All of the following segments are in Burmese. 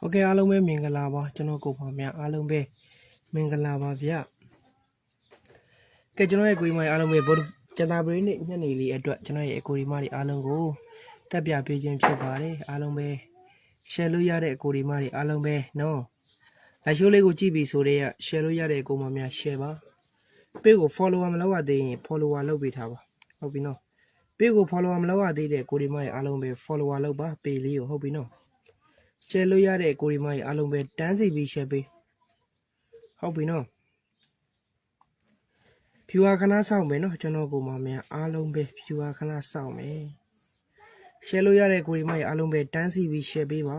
ဟုတ်ကဲ့အားလုံးပဲမင်္ဂလာပါကျွန်တော်ကိုပါမြအားလုံးပဲမင်္ဂလာပါဗျကဲကျွန်တော်ရဲ့ကိုကြီးမအားလုံးပဲဗုဒ္ဓကျန်တာပရိနေ့ညနေလေးအတွက်ကျွန်တော်ရဲ့အကိုဒီမတွေအားလုံးကိုတက်ပြပေးခြင်းဖြစ်ပါတယ်အားလုံးပဲ share လို့ရတဲ့အကိုဒီမတွေအားလုံးပဲနော်လိုက်ရှိုးလေးကိုကြည့်ပြီးဆိုတော့ share လို့ရတဲ့အကိုမများ share ပါပေကို follower မလုပ်ရသေးရင် follower လုပ်ပေးထားပါဟုတ်ပြီနော်ပေကို follower မလုပ်ရသေးတဲ့ကိုဒီမတွေအားလုံးပဲ follower လုပ်ပါပေလေးကိုဟုတ်ပြီနော် share လို့ရတဲ့ကိုရီမကြီးအားလုံးပဲတန်းစီပြီး share ပေးဟုတ်ပြီနော် viewer ခဏစောင့်မယ်နော်ကျွန်တော်ကိုမမများအားလုံးပဲ viewer ခဏစောင့်မယ် share လို့ရတဲ့ကိုရီမကြီးအားလုံးပဲတန်းစီပြီး share ပေးပါ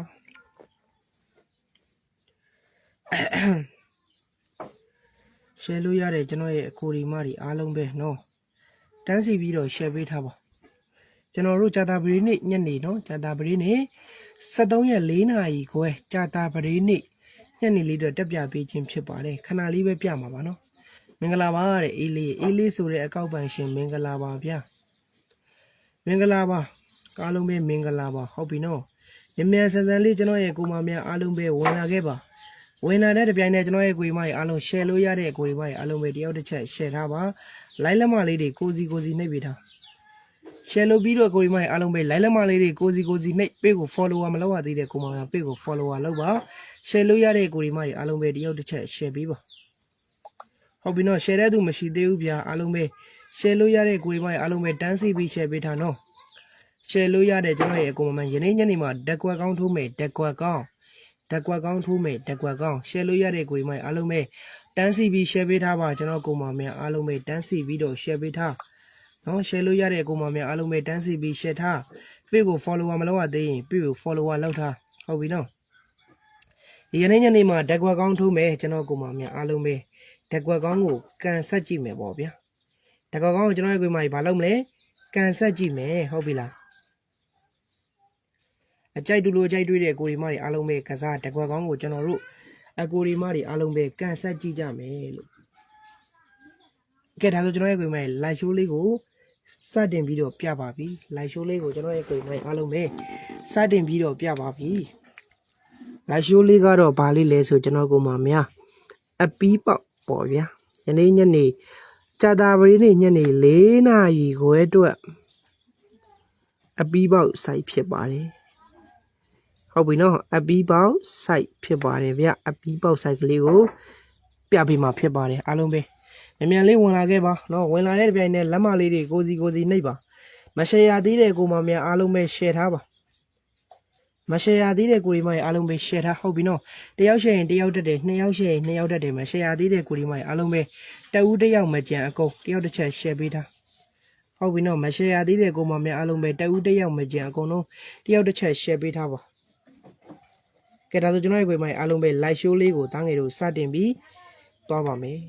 share လို့ရတဲ့ကျွန်တော်ရဲ့အကိုရီမတွေအားလုံးပဲနော်တန်းစီပြီးတော့ share ပေးထားပါကျွန်တော်တို့ဂျာတာပရီနေ့ညနေနော်ဂျာတာပရီနေ့ 73ရက်4နာရီခွဲကြာတာပရိနေ့ညနေလေးတော့တက်ပြပေးခြင်းဖြစ်ပါတယ်ခဏလေးပဲပြမှာပါနော်မင်္ဂလာပါတဲ့အေးလေးအေးလေးဆိုတဲ့အကောက်ပန်ရှင်မင်္ဂလာပါဗျာမင်္ဂလာပါအားလုံးပဲမင်္ဂလာပါဟုတ်ပြီနော်မြန်မြန်ဆန်ဆန်လေးကျွန်တော်ရဲ့ကိုမများအားလုံးပဲဝင်လာခဲ့ပါဝင်လာတဲ့တပြိုင်နက်ကျွန်တော်ရဲ့ကိုရီမကြီးအားလုံး share လို့ရတဲ့ကိုရီမကြီးအားလုံးပဲတယောက်တစ်ချက် share ထားပါ like လက်မလေးတွေကိုစီကိုစီနှိပ်ပေးထား share လုပ်ပြီးတော့ကိုရီမိုင်အားလုံးပဲ like လက်မလေးတွေကိုစီကိုစီနှိပ်ပေးကို follower မလုပ်ရသေးတဲ့ကိုမောင်ရပေးကို follower လုပ်ပါ share လုပ်ရတဲ့ကိုရီမိုင်အားလုံးပဲတယောက်တစ်ချက် share ပေးပါဟုတ်ပြီနော် share တဲ့သူမရှိသေးဘူးဗျာအားလုံးပဲ share လုပ်ရတဲ့ကိုရီမိုင်အားလုံးပဲတန်းစီပြီး share ပေးထားနော် share လုပ်ရတဲ့ကျွန်တော်ရဲ့အကူမမန်ယနေ့ညနေမှာဓာတ်ကွက်ကောင်းထိုးမယ်ဓာတ်ကွက်ကောင်းဓာတ်ကွက်ကောင်းထိုးမယ်ဓာတ်ကွက်ကောင်း share လုပ်ရတဲ့ကိုရီမိုင်အားလုံးပဲတန်းစီပြီး share ပေးထားပါကျွန်တော်ကိုမောင်မန်အားလုံးပဲတန်းစီပြီးတော့ share ပေးထား နော် share လို့ရတဲ့အကူမများအားလုံးပဲတန်းစီပြီး share ထား page ကို follower မလုပ်ရသေးရင် page ကို follower လုပ်ထားဟုတ်ပြီနော်ဒီကနေ့ညနေမှာဓာတ်ကွက်ကောင်းထိုးမယ်ကျွန်တော်ကိုမများအားလုံးပဲဓာတ်ကွက်ကောင်းကိုကန်ဆက်ကြည့်မယ်ပေါ့ဗျာဓာတ်ကွက်ကောင်းကိုကျွန်တော်ရဲ့ကိုမကြီးဘာလုပ်မလဲကန်ဆက်ကြည့်မယ်ဟုတ်ပြီလားအကြိုက်တူလို့အကြိုက်တွေ့တဲ့ကိုရီမတွေအားလုံးပဲကစားဓာတ်ကွက်ကောင်းကိုကျွန်တော်တို့အကိုရီမတွေအားလုံးပဲကန်ဆက်ကြည့်ကြမယ်လို့ကဲဒါဆိုကျွန်တော်ရဲ့ကိုယ်မိုင် live show လေးကို စတင်ပြီးတော့ပြပါပြီ live show လေးကိုကျွန်တော်ရဲ့ကိုယ်မိုင်အားလုံးပဲစတင်ပြီးတော့ပြပါပြီ live show လေးကတော့ဘာလေးလဲဆိုကျွန်တော်ကိုယ်မှာများအပီးပေါက်ပေါ့ဗျာယနေ့ညနေကြာတာပရိနေ့ညနေ၄နာရီခွဲအတွက်အပီးပေါက် site ဖြစ်ပါတယ်ဟုတ်ပြီနော်အပီးပေါက် site ဖြစ်ပါတယ်ဗျအပီးပေါက် site ကလေးကိုပြပေးမှာဖြစ်ပါတယ်အားလုံးပဲ မြန်မြန်လေးဝင်လာခဲ့ပါနော်ဝင်လာတဲ့တစ်ပြိုင်နက်လက်မလေးတွေကိုစီကိုစီနှိပ်ပါမရှယ်ရသေးတဲ့ကိုမမြန်အားလုံးပဲ share ထားပါမရှယ်ရသေးတဲ့ကိုဒီမိုင်အားလုံးပဲ share ထားဟုတ်ပြီနော်တယောက် share ရင်တယောက်တက်တယ်နှစ်ယောက် share ရင်နှစ်ယောက်တက်တယ်မရှယ်ရသေးတဲ့ကိုဒီမိုင်အားလုံးပဲတဦးတစ်ယောက်မကြံအကုန်တယောက်တစ်ချက် share ပေးထားဟုတ်ပြီနော်မရှယ်ရသေးတဲ့ကိုမမြန်အားလုံးပဲတဦးတစ်ယောက်မကြံအကုန်လုံးတယောက်တစ်ချက် share ပေးထားပါကဲဒါဆိုကျွန်တော်ရဲ့ကိုဒီမိုင်အားလုံးပဲ live show လေးကိုတားငယ်တို့စတင်ပြီးသွားပါမယ်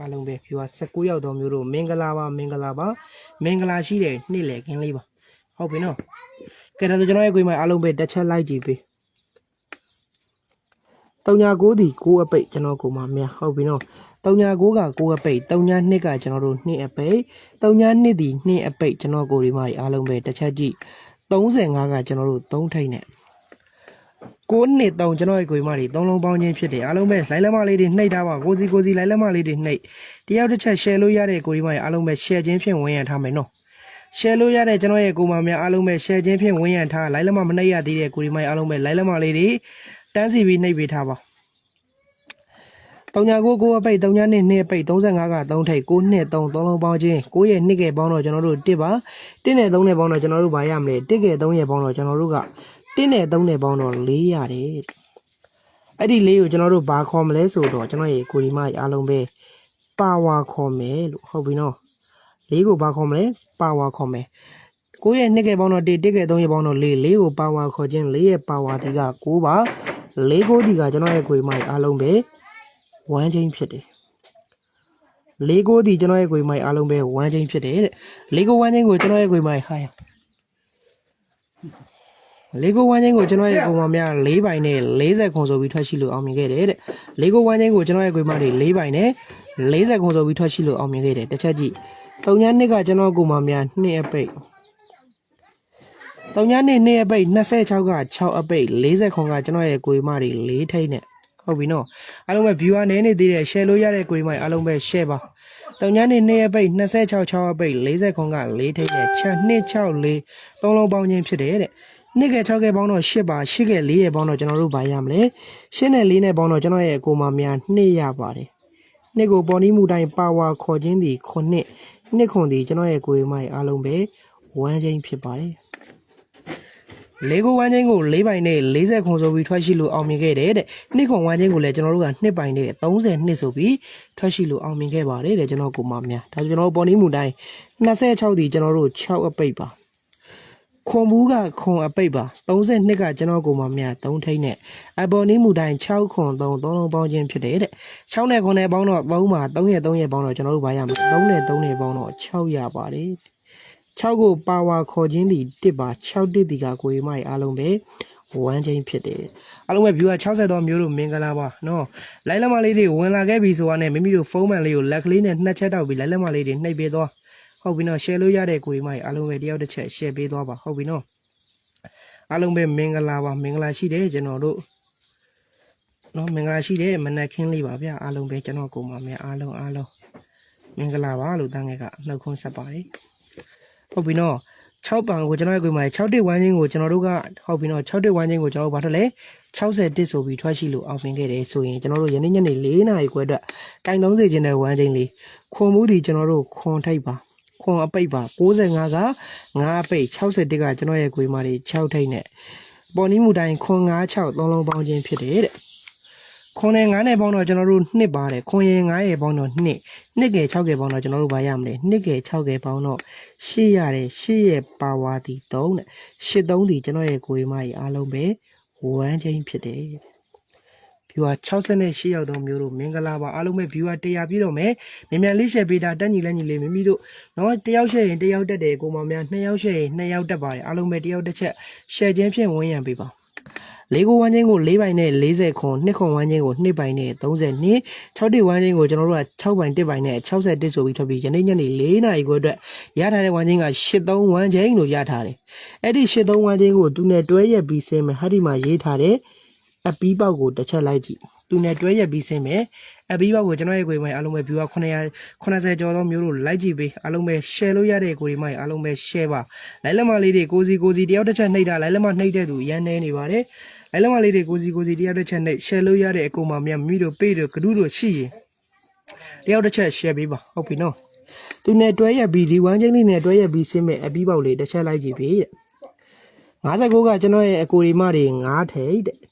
အားလုံးပဲဖြူဟာ16ရောက်တော်မျိုးတို့မင်္ဂလာပါမင်္ဂလာပါမင်္ဂလာရှိတဲ့နေ့လည်ခင်းလေးပါဟုတ်ပြီနော်ကဲဒါဆိုကျွန်တော်ရဲ့ကိုယ်မအားလုံးပဲတစ်ချက်လိုက်ကြည့်ပေး39ဒီ9အပိတ်ကျွန်တော်ကိုမမြဟုတ်ပြီနော်39က9အပိတ်32ကကျွန်တော်တို့2အပိတ်32ဒီ2အပိတ်ကျွန်တော်ကိုဒီမအားလုံးပဲတစ်ချက်ကြည့်35ကကျွန်တော်တို့3ထိတ်နဲ့ ကိုနှစ်တုံကျွန်တော်ရဲ့ကိုယ်မတွေသုံးလုံးပေါင်းချင်းဖြစ်တယ်အားလုံးပဲလိုင်းလက်မလေးတွေနှိပ်ထားပါကိုစီကိုစီလိုင်းလက်မလေးတွေနှိပ်တယောက်တစ်ချက် share လို့ရတဲ့ကိုယ်ဒီမတွေအားလုံးပဲ share ချင်းဖြင့်ဝင်ရထားမယ်နော် share လို့ရတဲ့ကျွန်တော်ရဲ့ကိုယ်မများအားလုံးပဲ share ချင်းဖြင့်ဝင်ရထားလိုင်းလက်မမနှိပ်ရသေးတဲ့ကိုယ်ဒီမတွေအားလုံးပဲလိုင်းလက်မလေးတွေတန်းစီပြီးနှိပ်ပေးထားပါ39ကိုအပိတ်39နှစ်နှစ်အပိတ်35က3ထိပ်9နှစ်3 3လုံးပေါင်းချင်း9ရဲ့နှစ်ကဲပေါင်းတော့ကျွန်တော်တို့1ပါ1နဲ့3နဲ့ပေါင်းတော့ကျွန်တော်တို့ဗာရမလဲ1ကဲ3ရဲ့ပေါင်းတော့ကျွန်တော်တို့က 1နဲ့3နဲ့ပေါင်းတော့4ရတယ်တဲ့အဲ့ဒီ4ကိုကျွန်တော်တို့ဘာခေါ်မလဲဆိုတော့ကျွန်တော်ရဲ့ကိုဒီမအားလုံးပဲပါဝါခေါ်မယ်လို့ဟုတ်ပြီနော်4ကိုဘာခေါ်မလဲပါဝါခေါ်မယ်9ရဲ့နှစ်ကဲပေါင်းတော့1 1ကဲ3ရဲ့ပေါင်းတော့4 4ကိုပါဝါခေါ်ခြင်း4ရဲ့ပါဝါဒီက9ပါ4ကိုဒီကကျွန်တော်ရဲ့ကိုဒီမအားလုံးပဲ1ချင်းဖြစ်တယ်လေးကိုဒီကျွန်တော်ရဲ့ကိုယ်မိုင်အားလုံးပဲ1ချင်းဖြစ်တယ်တဲ့လေးကို1ချင်းကိုကျွန်တော်ရဲ့ကိုယ်မိုင်ဟာ လေးကို1ချင်းကိုကျွန်တော်ရဲ့ကိုယ်မိုင်များ၄ပိုင်နဲ့40ခုံဆိုပြီးထွက်ရှိလို့အောင်မြင်ခဲ့တယ်တဲ့လေးကို1ချင်းကိုကျွန်တော်ရဲ့ကိုယ်မိုင်တွေ၄ပိုင်နဲ့40ခုံဆိုပြီးထွက်ရှိလို့အောင်မြင်ခဲ့တယ်တစ်ချက်ကြည့်၃ညနှစ်ကကျွန်တော်ကိုယ်မိုင်များ2အပိတ်တုံညာနေ2အပိတ်26က6အပိတ်40ခွန်ကကျွန်တော်ရဲ့ကိုရီမတွေ4ထိန်းနဲ့ဟုတ်ပြီနော်အားလုံးပဲ viewer နည်းနေသေးတယ် share လို့ရတဲ့ကိုရီမတွေအားလုံးပဲ share ပါတုံညာနေ2အပိတ်26 6အပိတ်40ခွန်က4ထိန်းနဲ့ချက်264 3လုံးပေါင်းချင်းဖြစ်တယ်တဲ့ နှစ်က6ကပေါင်းတော့8ပါ8က4ရဲ့ပေါင်းတော့ကျွန်တော်တို့ဗာရမလဲ8နဲ့4နဲ့ပေါင်းတော့ကျွန်တော်ရဲ့ကိုမများ2ရပါတယ်နှစ်ကိုပေါ်နီးမှုတိုင်းပါဝါခေါ်ခြင်းသည်ခုနှစ်နှစ်ခွန်သည်ကျွန်တော်ရဲ့ကိုယ်မိုင်အားလုံးပဲဝမ်းချင်းဖြစ်ပါတယ်လေကိုဝမ်းချင်းကို၄ပိုင်နဲ့40ခွန်ဆိုပြီးထွက်ရှိလို့အောင်မြင်ခဲ့တယ်တဲ့နှစ်ခွန်ဝမ်းချင်းကိုလည်းကျွန်တော်တို့ကနှစ်ပိုင်နဲ့30နှစ်ဆိုပြီးထွက်ရှိလို့အောင်မြင်ခဲ့ပါတယ်တဲ့ကျွန်တော်ကိုမများဒါဆိုကျွန်တော်ပေါ်နီးမှုတိုင်း26ဒီကျွန်တော်တို့6အပိတ်ပါ ခွန်ဘူးကခွန်အပိတ်ပါ32ကကျွန်တော်ကိုမှမြ3ထိန်းနဲ့အပေါ်နီးမူတိုင်း6ခွန်3 3လုံးပေါင်းခြင်းဖြစ်တယ်တဲ့6နဲ့ခွန်နဲ့ပေါင်းတော့3မှာ3ရဲ့3ရဲ့ပေါင်းတော့ကျွန်တော်တို့ဗာရမယ်3နဲ့3နဲ့ပေါင်းတော့6ရပါတယ်6ကိုပါဝါခေါ်ခြင်းသည်1ပါ6တစ်ဒီကကိုရီမိုက်အားလုံးပဲဝမ်းချင်းဖြစ်တယ်အားလုံးပဲ view 60တော့မျိုးလို့မင်္ဂလာပါနော်လိုက်လက်မလေးတွေဝင်လာခဲ့ပြီဆိုတာနဲ့မိမိတို့ဖုန်းမှန်လေးကိုလက်ကလေးနဲ့နှစ်ချက်တောက်ပြီးလိုက်လက်မလေးတွေနှိပ်ပေးသွား ဟုတ်ပြီနော် share လို့ရတဲ့ကိုကြီးမကြီးအားလုံးပဲတယောက်တစ်ချက် share ပေးသွားပါဟုတ်ပြီနော်အားလုံးပဲမင်္ဂလာပါမင်္ဂလာရှိတယ်ကျွန်တော်တို့နော်မင်္ဂလာရှိတယ်မနက်ခင်းလေးပါဗျအားလုံးပဲကျွန်တော်ကိုမများအားလုံးအားလုံးမင်္ဂလာပါလို့တန်းငယ်ကနှုတ်ခွန်းဆက်ပါတယ်ဟုတ်ပြီနော်6ပန်ကိုကျွန်တော်ရဲ့ကိုယ်မှာ6တစ်ဝမ်းချင်းကိုကျွန်တော်တို့ကဟုတ်ပြီနော်6တစ်ဝမ်းချင်းကိုကျွန်တော်တို့ဘာထွက်လဲ60တစ်ဆိုပြီးထွက်ရှိလို့အောင်မြင်ခဲ့တယ်ဆိုရင်ကျွန်တော်တို့ယနေ့ညနေ4နာရီခွဲအတွက်ကင်30ကျင်းတဲ့ဝမ်းချင်းလေးခွန်မှုဒီကျွန်တော်တို့ခွန်ထိပ်ပါ ခွန်အပိတ်ပါ65က9အပိတ်61ကကျွန်တော်ရဲ့ခွေးမတွေ6ထိတ်နဲ့ပေါ်နီးမှုတိုင်းခွန်96သုံးလုံးပေါင်းခြင်းဖြစ်တယ်တဲ့ခွန်နဲ့9နဲ့ပေါင်းတော့ကျွန်တော်တို့နှစ်ပါတယ်ခွန်ရင်9ရဲ့ပေါင်းတော့နှစ်နှစ်ကယ်6ကယ်ပေါင်းတော့ကျွန်တော်တို့ဗာရမလဲနှစ်ကယ်6ကယ်ပေါင်းတော့8ရတယ်8ရဲ့ပါဝါတီ3တဲ့8 3ဒီကျွန်တော်ရဲ့ခွေးမကြီးအားလုံးပဲ1ချင်းဖြစ်တယ်တဲ့ viewer 68ရောက်သောမျိုးတို့မင်္ဂလာပါအားလုံးပဲ viewer 100ပြည့်တော့မယ်မြန်မြန်လေး share ပေးတာတက်ညီလက်ညီလေးမိမိတို့နော်တယောက် share ရင်တယောက်တက်တယ်ကိုမောင်များနှစ်ယောက် share ရင်နှစ်ယောက်တက်ပါတယ်အားလုံးပဲတယောက်တစ်ချက် share ခြင်းဖြင့်ဝန်းရံပေးပါလေးကိုဝမ်းချင်းကို၄ပိုင်နဲ့40ခွန်နှစ်ခွန်ဝမ်းချင်းကို2ပိုင်နဲ့30နှစ်6တိဝမ်းချင်းကိုကျွန်တော်တို့က6ပိုင်1ပိုင်နဲ့61ဆိုပြီးထွက်ပြီးယနေ့ညနေ4နာရီခွဲအတွက်ရထားတဲ့ဝမ်းချင်းက83ဝမ်းချင်းလို့ရထားတယ်အဲ့ဒီ83ဝမ်းချင်းကိုသူနဲ့တွဲရက်ပြီးစင်းမယ်ဟာဒီမှာရေးထားတယ် အပီးပေါက်ကိုတစ်ချက်လိုက်ကြည့်သူနဲ့တွဲရက်ပြီးဆင်းမယ်အပီးပေါက်ကိုကျွန်တော်ရဲ့ကိုယ်မိုင်အားလုံးပဲ view 900 90ကျော်သောမျိုးတို့လိုက်ကြည့်ပေးအားလုံးပဲ share လို့ရတဲ့ကိုယ်မိုင်အားလုံးပဲ share ပါလိုက်လက်မလေးတွေကိုစီကိုစီတယောက်တစ်ချက်နှိပ်တာလိုက်လက်မနှိပ်တဲ့သူရန်နေနေပါတယ်လိုက်လက်မလေးတွေကိုစီကိုစီတယောက်တစ်ချက်နှိပ် share လို့ရတဲ့အကူမများမိတို့ပေးတို့ကဒုတို့ရှိရင်တယောက်တစ်ချက် share ပေးပါဟုတ်ပြီနော်သူနဲ့တွဲရက်ပြီးဒီဝမ်းချင်းလေးနဲ့တွဲရက်ပြီးဆင်းမယ်အပီးပေါက်လေးတစ်ချက်လိုက်ကြည့်ပေးတဲ့59ကကျွန်တော်ရဲ့အကူဒီမတွေ9ထိပ်တဲ့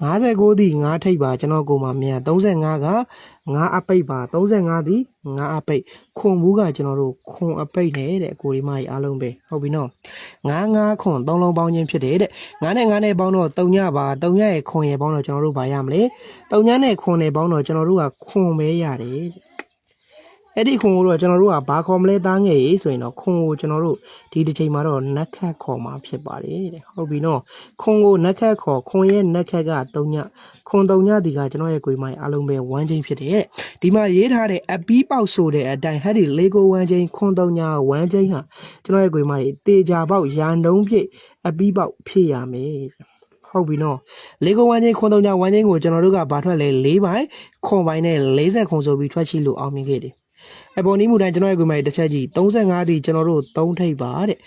59ဒီ9ထိပ်ပါကျွန်တော်ကိုမှမြန်35က9အပိတ်ပါ35ဒီ9အပိတ်ခွန်ဘူးကကျွန်တော်တို့ခွန်အပိတ်နဲ့တဲ့အကိုဒီမကြီးအားလုံးပဲဟုတ်ပြီနော်99ခွန်3လုံးပေါင်းခြင်းဖြစ်တယ်တဲ့9နဲ့9နဲ့ပေါင်းတော့3ညပါ3ညရဲ့ခွန်ရဲ့ပေါင်းတော့ကျွန်တော်တို့ဗာရမလဲ3ညနဲ့ခွန်နဲ့ပေါင်းတော့ကျွန်တော်တို့ကခွန်ပဲရတယ်တဲ့ အဲ့ဒီခွန်ကိုတော့ကျွန်တော်တို့ကဘာခေါ်မလဲသားငယ်ရေးဆိုရင်တော့ခွန်ကိုကျွန်တော်တို့ဒီတစ်ချိန်မှာတော့နက်ခတ်ခေါ်မှာဖြစ်ပါတယ်တဲ့ဟုတ်ပြီနော်ခွန်ကိုနက်ခတ်ခေါ်ခွန်ရဲ့နက်ခတ်က3ညခွန်3ညဒီကကျွန်တော်ရဲ့ကိုယ်မိုင်အားလုံးပဲ1ချင်းဖြစ်တယ်တဲ့ဒီမှာရေးထားတဲ့အပီးပေါက်ဆိုတဲ့အတိုင်းဟဲ့ဒီလေကို1ချင်းခွန်3ည1ချင်းဟာကျွန်တော်ရဲ့ကိုယ်မိုင်တေချာပေါက်ရန်တုံးပြည့်အပီးပေါက်ဖြစ်ရမယ်တဲ့ဟုတ်ပြီနော်လေကိုဝမ်းချင်းခွန်တုံညဝမ်းချင်းကိုကျွန်တော်တို့ကဘာထွက်လဲ၄ပိုင်းခွန်ပိုင်းနဲ့40ခွန်ဆိုပြီးထွက်ရှိလို့အောင်မြင်ခဲ့တယ် အပေါ်နီးမှုတိုင်းကျွန်တော်ရဲ့ကိုယ်မိုင်တစ်ချက်ကြီး35ဒီကျွန်တော်တို့3ထိပ်ပါတဲ့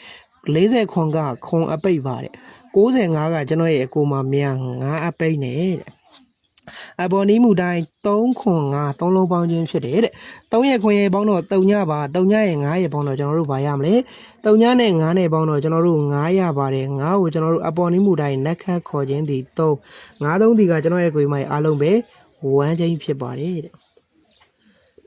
40ခွန်ကခွန်အပိတ်ပါတဲ့65ကကျွန်တော်ရဲ့အကိုမမြန်9အပိတ်နဲ့တဲ့အပေါ်နီးမှုတိုင်း3ခွန်9 3လုံးပေါင်းခြင်းဖြစ်တယ်တဲ့3ရဲ့ခွန်ရဲ့ပေါင်းတော့3ညပါ3ညရဲ့9ရဲ့ပေါင်းတော့ကျွန်တော်တို့ဗာရမလဲ3ညနဲ့9နဲ့ပေါင်းတော့ကျွန်တော်တို့9ရပါတယ်9ကိုကျွန်တော်တို့အပေါ်နီးမှုတိုင်းနက်ခတ်ခေါ်ခြင်းဒီ3 9 3ဒီကကျွန်တော်ရဲ့ကိုယ်မိုင်အားလုံးပဲ1ချင်းဖြစ်ပါတယ်တဲ့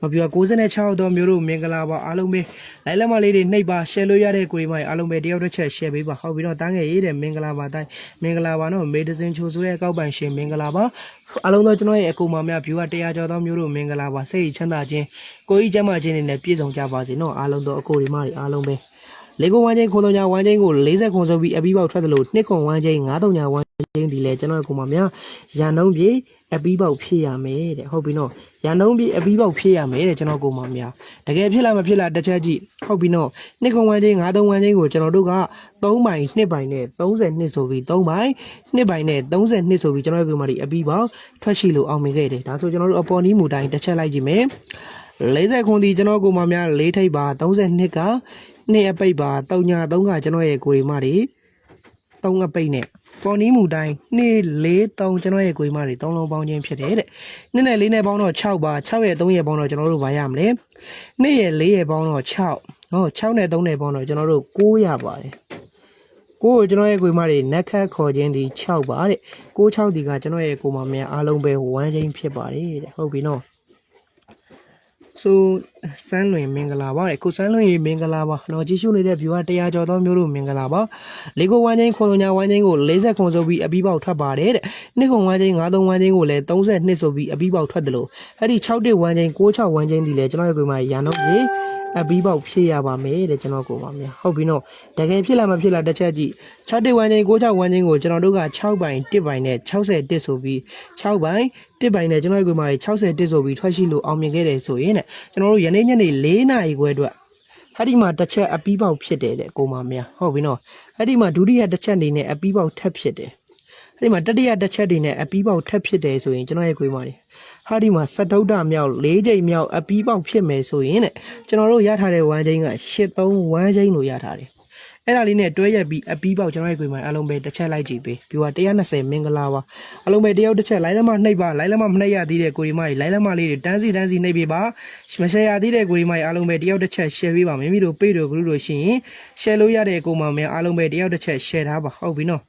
မပြော96တော့မျိုးတို့မင်္ဂလာပါအားလုံးပဲလိုက်လက်မလေးတွေနှိပ်ပါ share လို့ရတဲ့ကိုယ်မိုင်အားလုံးပဲတယောက်တစ်ချက် share ပေးပါဟုတ်ပြီတော့တန်းငယ်ရေးတဲ့မင်္ဂလာပါတိုင်းမင်္ဂလာပါနော်မေဒဇင်ချိုဆိုတဲ့အကောက်ပန်ရှင်မင်္ဂလာပါအားလုံးတော့ကျွန်တော်ရဲ့အကူမများ view 100ကျော်သောမျိုးတို့မင်္ဂလာပါစိတ်ချမ်းသာခြင်းကိုကြီးကျမ်းမာခြင်းတွေနဲ့ပြည့်စုံကြပါစေနော်အားလုံးတော့အကိုဒီမတွေအားလုံးပဲ လေးကိုဝမ်းချင်းခုံတုံညာဝမ်းချင်းကို40ခုံဆိုပြီးအပြီးပေါက်ထွက်သလိုနှစ်ခုံဝမ်းချင်း9တုံညာဝမ်းချင်းဒီလေကျွန်တော်ကိုမများရန်နှုံးပြေအပြီးပေါက်ဖြစ်ရမယ်တဲ့ဟုတ်ပြီနော်ရန်နှုံးပြေအပြီးပေါက်ဖြစ်ရမယ်တဲ့ကျွန်တော်ကိုမများတကယ်ဖြစ်လားမဖြစ်လားတစ်ချက်ကြည့်ဟုတ်ပြီနော်နှစ်ခုံဝမ်းချင်း9တုံဝမ်းချင်းကိုကျွန်တော်တို့က3ပိုင်2ပိုင်နဲ့30နှစ်ဆိုပြီး3ပိုင်2ပိုင်နဲ့30နှစ်ဆိုပြီးကျွန်တော်ကိုမဒီအပြီးပေါက်ထွက်ရှိလို့အောင်မြင်ခဲ့တယ်ဒါဆိုကျွန်တော်တို့အပေါ်နီးမူတိုင်းတစ်ချက်လိုက်ကြည့်မယ်40ခွန်ဒီကျွန်တော်ကိုမများ၄ထိပ်ပါ32က နှစ်အပိတ်ပါ3ညာ3ကကျွန်တော်ရဲ့ကိုရီမတွေ3အပိတ်နဲ့ပေါ်နီးမူတိုင်း2 4 3ကျွန်တော်ရဲ့ကိုရီမတွေ3လုံးပေါင်းခြင်းဖြစ်တယ်တဲ့နှစ်နဲ့4နဲ့ပေါင်းတော့6ပါ6ရဲ့3ရဲ့ပေါင်းတော့ကျွန်တော်တို့ဗာရမလဲနှစ်ရဲ့4ရဲ့ပေါင်းတော့6ဟော6နဲ့3နဲ့ပေါင်းတော့ကျွန်တော်တို့9ရပါတယ်ကိုကိုကျွန်တော်ရဲ့ကိုမတွေနက်ခတ်ခေါ်ခြင်းဒီ6ပါတဲ့6 6ဒီကကျွန်တော်ရဲ့ကိုမများအားလုံးပဲ1ချင်းဖြစ်ပါတယ်တဲ့ဟုတ်ပြီနော် ဆိုစမ်းလွင်မင်္ဂလာပါတဲ့ကိုစမ်းလွင်ရေမင်္ဂလာပါတော့ကြည့်ရှုနေတဲ့ view က100ကျော်သောမျိုးတို့မင်္ဂလာပါလေးကိုဝမ်းချင်းခွန်ညာဝမ်းချင်းကို40ခွန်ဆိုပြီးအပြီးပေါက်ထွက်ပါတယ်တဲ့နှစ်ခွန်ဝမ်းချင်း53ဝမ်းချင်းကိုလည်း32ဆိုပြီးအပြီးပေါက်ထွက်တယ်လို့အဲ့ဒီ6တစ်ဝမ်းချင်း96ဝမ်းချင်းဒီလည်းကျွန်တော်ရဲ့ကိုယ်မှာရန်တော့ကြီး အပြီးပေါက်ဖြစ်ရပါမယ်တဲ့ကျွန်တော်ကိုပါများဟုတ်ပြီနော်တကယ်ဖြစ်လာမဖြစ်လာတစ်ချက်ကြည့်6တစ်ဝမ်းချင်း96ဝမ်းချင်းကိုကျွန်တော်တို့က6ပိုင်1ပိုင်နဲ့60တစ်ဆိုပြီး6ပိုင်1ပိုင်နဲ့ကျွန်တော်ရဲ့ကိုယ်မှာ60တစ်ဆိုပြီးထွက်ရှိလို့အောင်မြင်ခဲ့တယ်ဆိုရင်တဲ့ကျွန်တော်တို့ယနေ့ညနေ4နာရီခွဲအတွက်အဲ့ဒီမှာတစ်ချက်အပီးပေါက်ဖြစ်တယ်တဲ့ကိုမမများဟုတ်ပြီနော်အဲ့ဒီမှာဒုတိယတစ်ချက်အနေနဲ့အပီးပေါက်ထပ်ဖြစ်တယ်အဲ့ဒီမှာတတိယတစ်ချက်အနေနဲ့အပီးပေါက်ထပ်ဖြစ်တယ်ဆိုရင်ကျွန်တော်ရဲ့ကိုယ်မတွေ ဟာဒီမှာစတုဒ္ဒမြောက်၄ချိန်မြောက်အပီးပေါက်ဖြစ်မယ်ဆိုရင်တဲ့ကျွန်တော်တို့ရထားတဲ့ဝမ်းချင်းက83ဝမ်းချင်းလို့ရထားတယ်အဲ့ဒါလေးနဲ့တွဲရက်ပြီးအပီးပေါက်ကျွန်တော်ရဲ့ကိုယ်မှာအလုံးပဲတစ်ချက်လိုက်ကြည့်ပေးပြီးတော့120မင်္ဂလာပါအလုံးပဲတယောက်တစ်ချက်လိုင်းလမနှိပ်ပါလိုင်းလမမနှိပ်ရသေးတဲ့ကိုရီမကြီးလိုင်းလမလေးတွေတန်းစီတန်းစီနှိပ်ပေးပါမရှယ်ရသေးတဲ့ကိုရီမကြီးအလုံးပဲတယောက်တစ်ချက် share ပေးပါမိမိတို့ပေ့တို့ဂရုတို့ရှိရင် share လို့ရတဲ့ကိုမများအလုံးပဲတယောက်တစ်ချက် share ထားပါဟုတ်ပြီနော်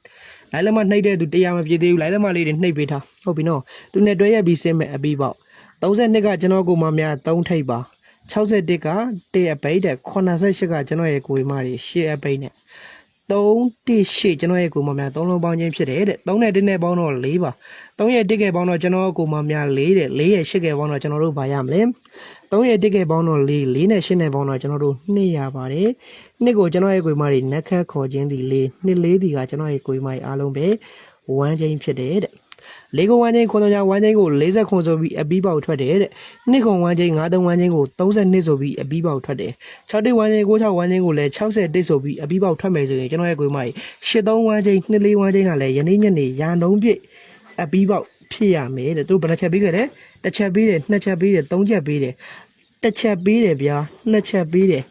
လိုင်းလမနှိပ်တဲ့သူတရားမပြေသေးဘူးလိုင်းလမလေးတွေနှိပ်ပေးထားဟုတ်ပြီနော်သူနဲ့တွဲရက်ပြီးစင်းမဲ့အပီးပေါက်32ကကျွန်တော်ကိုမများ3ထိပ်ပါ61က1အပိတ်တဲ့88ကကျွန်တော်ရဲ့ကိုရီမတွေ10အပိတ်နဲ့ 3တိရှိကျွန်တော်ရဲ့ကိုမများ3လုံးပေါင်းခြင်းဖြစ်တယ်တဲ့3နဲ့1နဲ့ပေါင်းတော့4ပါ3ရဲ့1ကဲပေါင်းတော့ကျွန်တော်ကိုမများ4တဲ့4ရဲ့8ကဲပေါင်းတော့ကျွန်တော်တို့ဗာရမလဲ3ရဲ့1ကဲပေါင်းတော့4 4နဲ့8နဲ့ပေါင်းတော့ကျွန်တော်တို့2ရပါတယ်နှစ်ကိုကျွန်တော်ရဲ့ကိုမတွေနက်ခတ်ခေါ်ခြင်းဒီ4နှစ်4ဒီကကျွန်တော်ရဲ့ကိုမတွေအားလုံးပဲ1ချင်းဖြစ်တယ်တဲ့ လေးကုံဝမ်းချင်းခွန်တော်ညာဝမ်းချင်းကို40ခွန်ဆိုပြီးအပီးပေါက်ထွက်တယ်တဲ့နှစ်ခွန်ဝမ်းချင်း53ဝမ်းချင်းကို32ဆိုပြီးအပီးပေါက်ထွက်တယ်6တိတ်ဝမ်းချင်း96ဝမ်းချင်းကိုလည်း60တိတ်ဆိုပြီးအပီးပေါက်ထွက်မယ်ဆိုရင်ကျွန်တော်ရဲ့ကိုယ်မကြီး83ဝမ်းချင်း24ဝမ်းချင်းကလည်းယနေ့ညနေရာနှုံးပြည့်အပီးပေါက်ဖြစ်ရမယ်တဲ့သူဘယ်နှချက်ပေးခဲ့လဲတစ်ချက်ပေးတယ်နှစ်ချက်ပေးတယ်သုံးချက်ပေးတယ်တစ်ချက်ပေးတယ်ဗျာနှစ်ချက်ပေးတယ်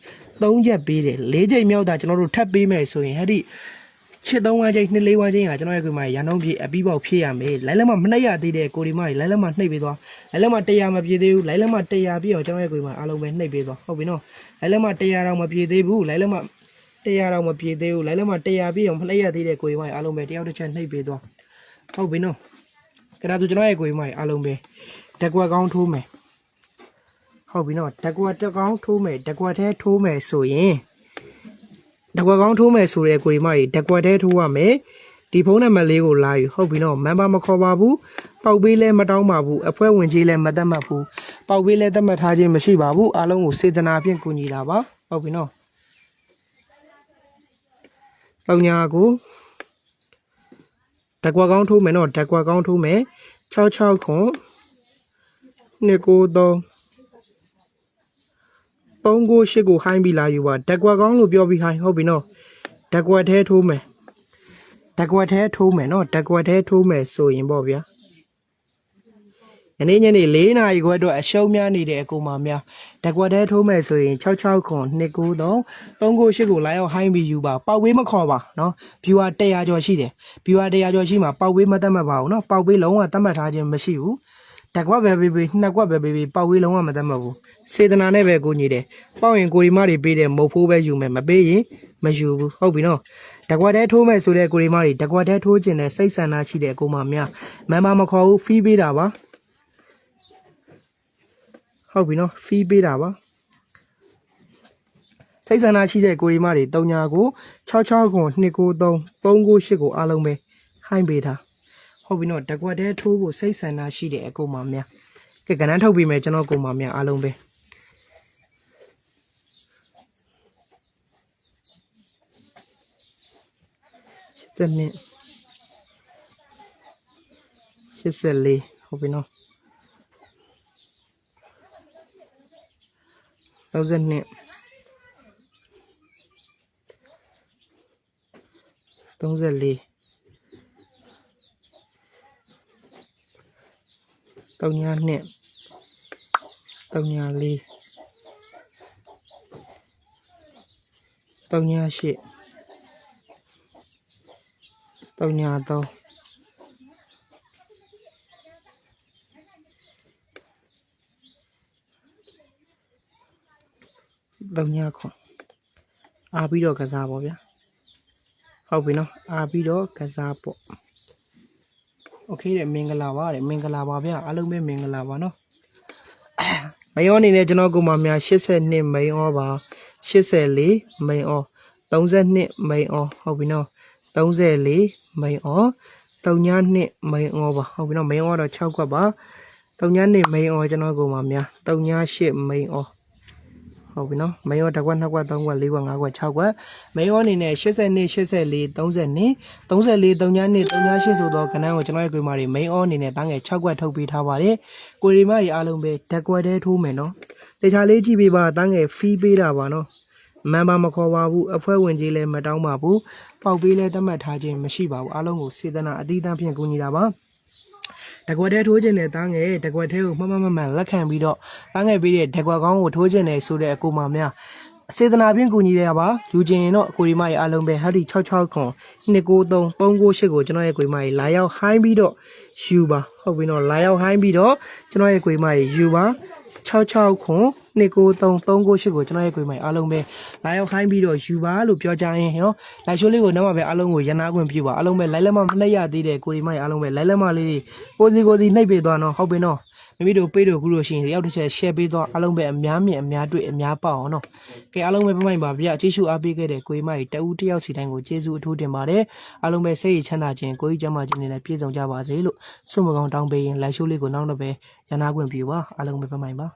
သုံးချက်ပေးတယ်လေးချိန်မြောက်တာကျွန်တော်တို့ထပ်ပေးမယ်ဆိုရင်ဟဲ့ဒီ ချစ်သုံးဝမ်းချင်းနှစ်လေးဝမ်းချင်းကကျွန်တော်ရဲ့ကိုယ်မရန်တော့ပြေအပြီးပေါက်ဖြစ်ရမယ်လိုင်းလက်မမနှိပ်ရသေးတဲ့ကိုဒီမကြီးလိုင်းလက်မနှိပ်ပေးသွားလိုင်းလက်မ100မပြေသေးဘူးလိုင်းလက်မ100ပြည့်အောင်ကျွန်တော်ရဲ့ကိုယ်မအားလုံးပဲနှိပ်ပေးသွားဟုတ်ပြီနော်လိုင်းလက်မ100တော့မပြေသေးဘူးလိုင်းလက်မ100တော့မပြေသေးဘူးလိုင်းလက်မ100ပြည့်အောင်မနှိပ်ရသေးတဲ့ကိုဒီမကြီးအားလုံးပဲတယောက်တစ်ချက်နှိပ်ပေးသွားဟုတ်ပြီနော်ကဲဒါဆိုကျွန်တော်ရဲ့ကိုယ်မကြီးအားလုံးပဲတက်ကွက်ကောင်းထိုးမယ်ဟုတ်ပြီနော်တက်ကွက်တက်ကောင်းထိုးမယ်တက်ကွက်ထဲထိုးမယ်ဆိုရင် တကွက်ကောင်းထိုးမယ်ဆိုတဲ့ကိုရီမကြီးတကွက်တည်းထိုးရမယ်ဒီဖုန်းနံပါတ်လေးကိုလာယူဟုတ်ပြီနော်မန်ပါမခေါ်ပါဘူးပေါက်ပေးလဲမတောင်းပါဘူးအဖွဲဝင်ကြီးလဲမတတ်မှတ်ဘူးပေါက်ပေးလဲတတ်မှတ်ထားခြင်းမရှိပါဘူးအားလုံးကိုစေတနာဖြင့်ကူညီတာပါဟုတ်ပြီနော်တောင်ညာကိုတကွက်ကောင်းထိုးမယ်နော်တကွက်ကောင်းထိုးမယ်66ခွန်293 3ကို8ကိုဟိုင်းပြီးလာယူပါဓကွက်ကောင်းလို့ပြောပြီးဟိုင်းဟုတ်ပြီနော်ဓကွက်သေးထိုးမယ်ဓကွက်သေးထိုးမယ်နော်ဓကွက်သေးထိုးမယ်ဆိုရင်ပေါ့ဗျာယနေ့ညနေ၄နာရီခွဲအတွက်အရှုံးများနေတဲ့အကူမများဓကွက်သေးထိုးမယ်ဆိုရင်66ခွန်293 3ကို8ကိုလာရောက်ဟိုင်းပြီးယူပါပေါက်ဝေးမခေါ်ပါနော်ဘီဝါ100ကျော်ရှိတယ်ဘီဝါ100ကျော်ရှိမှာပေါက်ဝေးမတတ်မှတ်ပါဘူးနော်ပေါက်ဝေးလုံးဝတတ်မှတ်ထားခြင်းမရှိဘူး တက်ကွက်ပဲပေးပေးနှစ်ကွက်ပဲပေးပေးပေါက်ဝေးလုံးဝမတတ်မှတ်ဘူးစေတနာနဲ့ပဲကိုညီတယ်ပေါက်ရင်ကိုရီမတွေပေးတယ်မုတ်ဖိုးပဲယူမယ်မပေးရင်မယူဘူးဟုတ်ပြီနော်တက်ကွက်တဲထိုးမယ်ဆိုတဲ့ကိုရီမတွေတက်ကွက်တဲထိုးခြင်းနဲ့စိတ်ဆန္ဒရှိတဲ့ကိုမများမန်ပါမခေါ်ဘူးဖီးပေးတာပါဟုတ်ပြီနော်ဖီးပေးတာပါစိတ်ဆန္ဒရှိတဲ့ကိုရီမတွေတုံညာကို66ခွန်293 398ကိုအားလုံးပဲဟိုင်းပေးတာ ဟုတ်ပြီနော်တကွက်တဲထိုးဖို့စိတ်ဆန္ဒရှိတဲ့အကူမများကဲကဏ္ဍထုတ်ပြီးမယ်ကျွန်တော်ကိုမများအားလုံးပဲစနစ်84ဟုတ်ပြီနော်32 34 တောင်ညာနှစ်တောင်ညာလေးတောင်ညာရှိတောင်ညာသုံးတောင်ညာခွန်အားပြီးတော့ကစားပါဗျာဟုတ်ပြီနော်အားပြီးတော့ကစားပေါ့ โอเคတဲ့မင်္ဂလာပါတဲ့မင်္ဂလာပါဗျအားလုံးပဲမင်္ဂလာပါနော်မယောအနေနဲ့ကျွန်တော်ကိုမများ82မိန်ဩပါ84မိန်ဩ32မိန်ဩဟုတ်ပြီနော်34မိန်ဩ32မိန်ဩပါဟုတ်ပြီနော်မိန်ဩတော့6ခွက်ပါ32မိန်ဩကျွန်တော်ကိုမများ38မိန်ဩ ဟုတ်ပြီနော်မယောတစ်ခွက်နှစ်ခွက်သုံးခွက်လေးခွက်ငါးခွက်၆ခွက်မယောအနေနဲ့82 84 30 34 32 38ဆိုတော့ခဏကိုကျွန်တော်ရဲ့ကိုမာတွေ main on အနေနဲ့တန်းငယ်6ခွက်ထုတ်ပေးထားပါတယ်ကိုရီမတွေအားလုံးပဲဓာတ်ကွက်တဲထိုးမယ်နော်တခြားလေးကြည့်ပေးပါတန်းငယ် fee ပေးတာပါနော်မန်ပါမခေါ်ပါဘူးအဖွဲ့ဝင်ကြီးလည်းမတောင်းပါဘူးပေါက်ပေးလည်းသတ်မှတ်ထားခြင်းမရှိပါဘူးအားလုံးကိုစေတနာအသီးသန့်ဖြင့်ကူညီတာပါ တကွက်တဲထိုးခြင်းနဲ့တားငယ်တကွက်တဲကိုမှတ်မှတ်မှန်မှန်လက်ခံပြီးတော့တားငယ်ပေးတဲ့တကွက်ကောင်းကိုထိုးခြင်းနဲ့ဆိုတဲ့အကူမများစေတနာဖြင့်ကူညီရပါယူခြင်းရင်တော့အကိုဒီမရဲ့အားလုံးပဲဟာဒီ66ခွန်293 398ကိုကျွန်တော်ရဲ့ကိုဒီမရဲ့လာရောက်ဟိုင်းပြီးတော့ယူပါဟုတ်ပြီနော်လာရောက်ဟိုင်းပြီးတော့ကျွန်တော်ရဲ့ကိုဒီမရဲ့ယူပါ 66ခွန်293 398ကိုကျွန်တော်ရဲ့ကိုဒီမရဲ့အားလုံးပဲလာရောက်ဟိုင်းပြီးတော့ယူပါလို့ပြောကြရင်နော်လိုက်ရှိုးလေးကိုနောက်မှပဲအားလုံးကိုရန်နာခွင့်ပြုပါအားလုံးပဲလိုက်လက်မမနှိပ်ရသေးတဲ့ကိုဒီမရဲ့အားလုံးပဲလိုက်လက်မလေးတွေကိုစီကိုစီနှိပ်ပေးသွားနော်ဟုတ်ပြီနော်မိမိတို့ပေးတို့ခုလို့ရှိရင်တယောက်တစ်ချက် share ပေးသွားအားလုံးပဲအများမြင်အများတွေ့အများပေါအောင်နော်ကဲအားလုံးပဲပြမိုင်ပါဗျာအကြည့်ရှုအားပေးခဲ့တဲ့ကိုဒီမရဲ့တဦးတစ်ယောက်စီတိုင်းကိုကျေးဇူးအထူးတင်ပါတယ်အားလုံးပဲစိတ်ရချမ်းသာခြင်းကိုကြီးကျမ်းမာခြင်းနဲ့ပြည့်စုံကြပါစေလို့ဆုမကောင်းတောင်းပေးရင်လိုက်ရှိုးလေးကိုနောက်တော့ပဲရန်နာခွင့်ပြုပါအားလုံးပဲပြမိုင်ပါ